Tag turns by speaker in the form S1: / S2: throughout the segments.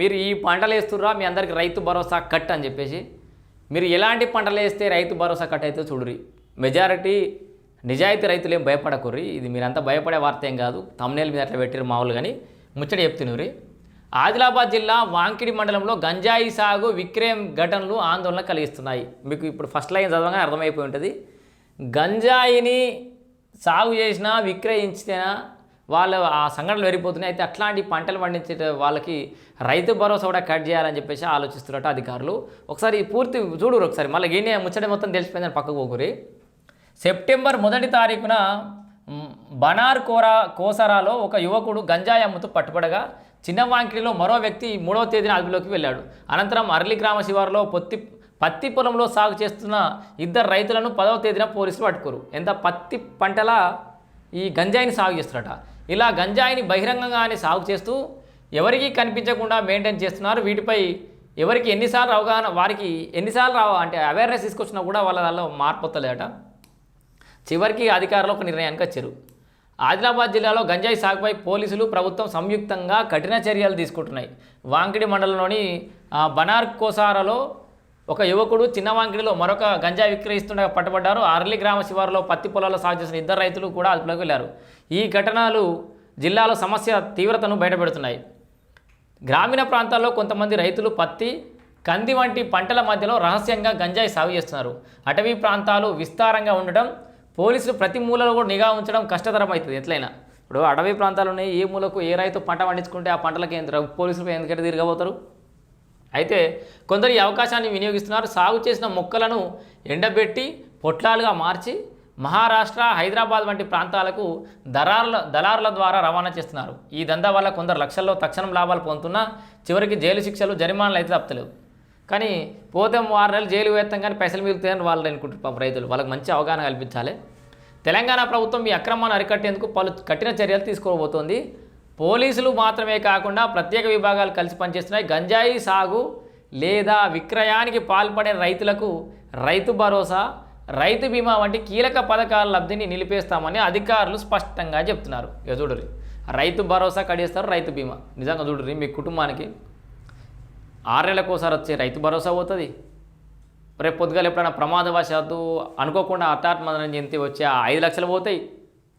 S1: మీరు ఈ పంటలు వేస్తుర్రా మీ అందరికి రైతు భరోసా కట్ అని చెప్పేసి. మీరు ఎలాంటి పంటలు వేస్తే రైతు భరోసా కట్ అయితే చూడురి మెజారిటీ నిజాయితీ రైతులు ఏం భయపడకుర్రి. ఇది మీరంతా భయపడే వార్త ఏం కాదు. తమ్నేల్ మీద అట్లా పెట్టారు మామూలు కానీ ముచ్చట చెప్తున్నారు ఆదిలాబాద్ జిల్లా వాంకిడి మండలంలో గంజాయి సాగు విక్రయం ఘటనలు ఆందోళన కలిగిస్తున్నాయి. మీకు ఇప్పుడు ఫస్ట్ లైన్ చదవగానే అర్థమైపోయి ఉంటుంది. గంజాయిని సాగు చేసినా విక్రయించినా వాళ్ళు ఆ సంఘటనలు పెరిగిపోతున్నాయి అయితే అట్లాంటి పంటలు పండించే వాళ్ళకి రైతు భరోసా కూడా కట్ చేయాలని చెప్పేసి ఆలోచిస్తున్నట్టు అధికారులు. ఒకసారి పూర్తి చూడరు ఒకసారి. మళ్ళీ ఏనే ముచ్చట మొత్తం తెలిసిపోయిందని పక్కకు పోకురి. సెప్టెంబర్ మొదటి తారీఖున బనార్ కోరా కోసరాలో ఒక యువకుడు గంజాయి అమ్ముతూ పట్టుబడగా చిన్నవాంకిడిలో మరో వ్యక్తి మూడవ తేదీన అదుపులోకి వెళ్ళాడు. అనంతరం అర్లి గ్రామ శివారులో పొత్తి పత్తి పొలంలో సాగు చేస్తున్న ఇద్దరు రైతులను పదవ తేదీన పోలీసులు పట్టుకోరు. ఎంత పత్తి పంటల ఈ గంజాయిని సాగు చేస్తున్నారట. ఇలా గంజాయిని బహిరంగంగానే సాగు చేస్తూ ఎవరికీ కనిపించకుండా మెయింటైన్ చేస్తున్నారు. వీటిపై ఎవరికి ఎన్నిసార్లు అవగాహన వారికి ఎన్నిసార్లు రావ అంటే అవేర్నెస్ తీసుకొచ్చినా కూడా వాళ్ళ దానిలో మార్పు వస్తలేట చివరికి అధికారులు ఒక నిర్ణయానికి వచ్చారు. ఆదిలాబాద్ జిల్లాలో గంజాయి సాగుపై పోలీసులు ప్రభుత్వం సంయుక్తంగా కఠిన చర్యలు తీసుకుంటున్నాయి. వాంకిడి మండలంలోని బనార్కోసారలో బనార్ కోసారలో ఒక యువకుడు చిన్నవాంకిడిలో మరొక గంజా విక్రయిస్తుండగా పట్టుబడ్డారు. అర్లి గ్రామ శివారులో పత్తి పొలాల్లో సాగు చేసిన ఇద్దరు రైతులు కూడా అదుపులోకి వెళ్ళారు. ఈ ఘటనలు జిల్లాలో సమస్య తీవ్రతను బయటపెడుతున్నాయి. గ్రామీణ ప్రాంతాల్లో కొంతమంది రైతులు పత్తి కంది వంటి పంటల మధ్యలో రహస్యంగా గంజాయి సాగు చేస్తున్నారు. అటవీ ప్రాంతాలు విస్తారంగా ఉండడం పోలీసులు ప్రతి మూలలో కూడా నిఘా ఉంచడం కష్టతరం అవుతుంది ఎట్లయినా ఇప్పుడు అటవీ ప్రాంతాలు ఉన్నాయి. ఏ మూలకు ఏ రైతు పంట పండించుకుంటే ఆ పంటలకు ఎంత పోలీసులు ఎందుకంటే తిరగబోతారు? అయితే కొందరు ఈ అవకాశాన్ని వినియోగిస్తున్నారు. సాగు చేసిన మొక్కలను ఎండబెట్టి పొట్లాలుగా మార్చి మహారాష్ట్ర హైదరాబాద్ వంటి ప్రాంతాలకు దళారుల దళారుల ద్వారా రవాణా చేస్తున్నారు. ఈ దందా వల్ల కొందరు లక్షల్లో తక్షణం లాభాలు పొందుతున్నా చివరికి జైలు శిక్షలు జరిమానాలు అయితే తప్పలేవు కానీ పోతే ఆరు నెలలు జైలు వేస్తాం కానీ పైసలు మిగులుతాయని వాళ్ళు అనుకుంటున్నారు రైతులు. వాళ్ళకి మంచి అవగాహన కల్పించాలి. తెలంగాణ ప్రభుత్వం ఈ అక్రమాన్ని అరికట్టేందుకు పలు కఠిన చర్యలు తీసుకోబోతోంది. పోలీసులు మాత్రమే కాకుండా ప్రత్యేక విభాగాలు కలిసి పనిచేస్తున్నాయి. గంజాయి సాగు లేదా విక్రయానికి పాల్పడే రైతులకు రైతు భరోసా రైతు బీమా వంటి కీలక పథకాల లబ్ధిని నిలిపేస్తామని అధికారులు స్పష్టంగా చెప్తున్నారు. ఇక చూడరి రైతు భరోసా కడిస్తారు రైతు బీమా. నిజంగా చూడరి మీ కుటుంబానికి ఆరేళ్ళకోసారి వచ్చే రైతు భరోసా పోతుంది. రేపు పొద్దుగాల ఎప్పుడైనా ప్రమాదవశాత్తు అనుకోకుండా హఠాత్మరణం చెంది వచ్చే ఐదు లక్షలు పోతాయి.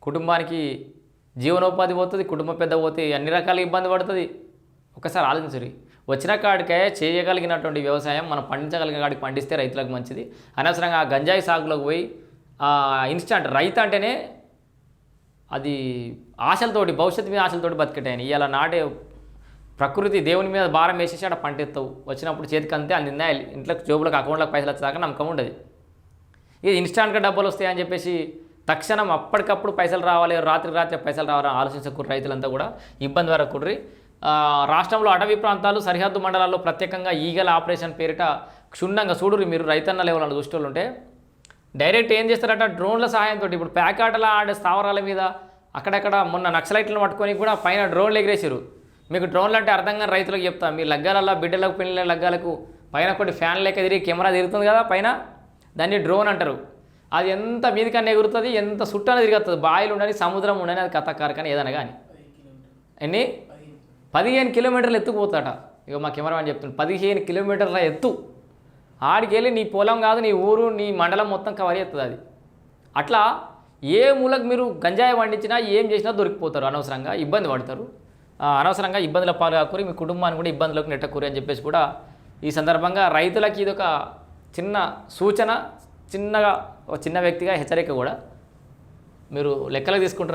S1: కుటుంబానికి జీవనోపాధి పోతుంది కుటుంబం పెద్ద పోతే అన్ని రకాల ఇబ్బంది పడుతుంది. ఒకసారి ఆలోచించరు. వచ్చిన కాడికే చేయగలిగినటువంటి వ్యవసాయం మనం పండించగలిగిన కాడికి పండిస్తే రైతులకు మంచిది. అనవసరంగా ఆ గంజాయి సాగులోకి పోయి ఇన్స్టాంట్ ఇన్స్టంట్ రైతు అంటేనే అది ఆశలతోటి భవిష్యత్తు మీద ఆశలతోటి బతికటాయని ఇవాళ నాటే ప్రకృతి దేవుని మీద భారం వేసేసి ఆడ పంట ఎత్తావు వచ్చినప్పుడు చేతికి అంతే అందిందా ఇంట్లో జోబులకు అకౌంట్లకు పైసలు వచ్చేదాకా నమ్మకం ఉండదు. ఇది ఇన్స్టాంట్గా డబ్బులు వస్తాయని చెప్పేసి తక్షణం అప్పటికప్పుడు పైసలు రావాలి రాత్రి రాత్రి పైసలు రావాలని ఆలోచించకూడదు రైతులంతా కూడా. ఇబ్బంది పడకూడరి రాష్ట్రంలో అటవీ ప్రాంతాలు సరిహద్దు మండలాల్లో ప్రత్యేకంగా ఈగల ఆపరేషన్ పేరిట క్షుణ్ణంగా చూడురు మీరు రైతన్న లెవెల్ దృష్టిలో ఉంటే. డైరెక్ట్ ఏం చేస్తారట? డ్రోన్ల సహాయంతో ఇప్పుడు ప్యాకాటల ఆడే స్థావరాల మీద అక్కడక్కడ మొన్న నక్సలైట్లను పట్టుకొని కూడా పైన డ్రోన్లు ఎగిరేసారు మీకు డ్రోన్లు అంటే అర్థంగా రైతులకు చెప్తా. మీ లగ్గాలలో బిడ్డలకు పిల్లల లగ్గాలకు పైన కొన్ని ఫ్యాన్ లెక్క తిరిగి కెమెరా తిరుగుతుంది కదా పైన. దాన్ని డ్రోన్ అంటారు. అది ఎంత మీదికన్నా ఎగురుతుంది ఎంత సుట్టన తిరుగుతుంది బాయిలు ఉండని సముద్రం ఉండని అది కథకారు కానీ ఏదైనా కానీ. ఎన్ని? పదిహేను కిలోమీటర్లు ఎత్తుకుపోతాట ఇక మా కెమెరామెన్ చెప్తుంది పదిహేను కిలోమీటర్ల ఎత్తు. ఆడికి వెళ్ళి నీ పొలం కాదు నీ ఊరు నీ మండలం మొత్తం కవర్ చేస్తుంది అది. అట్లా ఏ మూలకు మీరు గంజాయి పండించినా ఏం చేసినా దొరికిపోతారు. అనవసరంగా ఇబ్బంది పడతారు. అనవసరంగా ఇబ్బందుల పాలు కాకూరి మీ కుటుంబాన్ని కూడా ఇబ్బందులకు నెట్టకూరి అని చెప్పేసి కూడా ఈ సందర్భంగా రైతులకి ఇదొక చిన్న సూచన చిన్నగా ఒక చిన్న వ్యక్తిగా హెచ్చరిక కూడా మీరు లెక్కలకు తీసుకుంటున్నారు.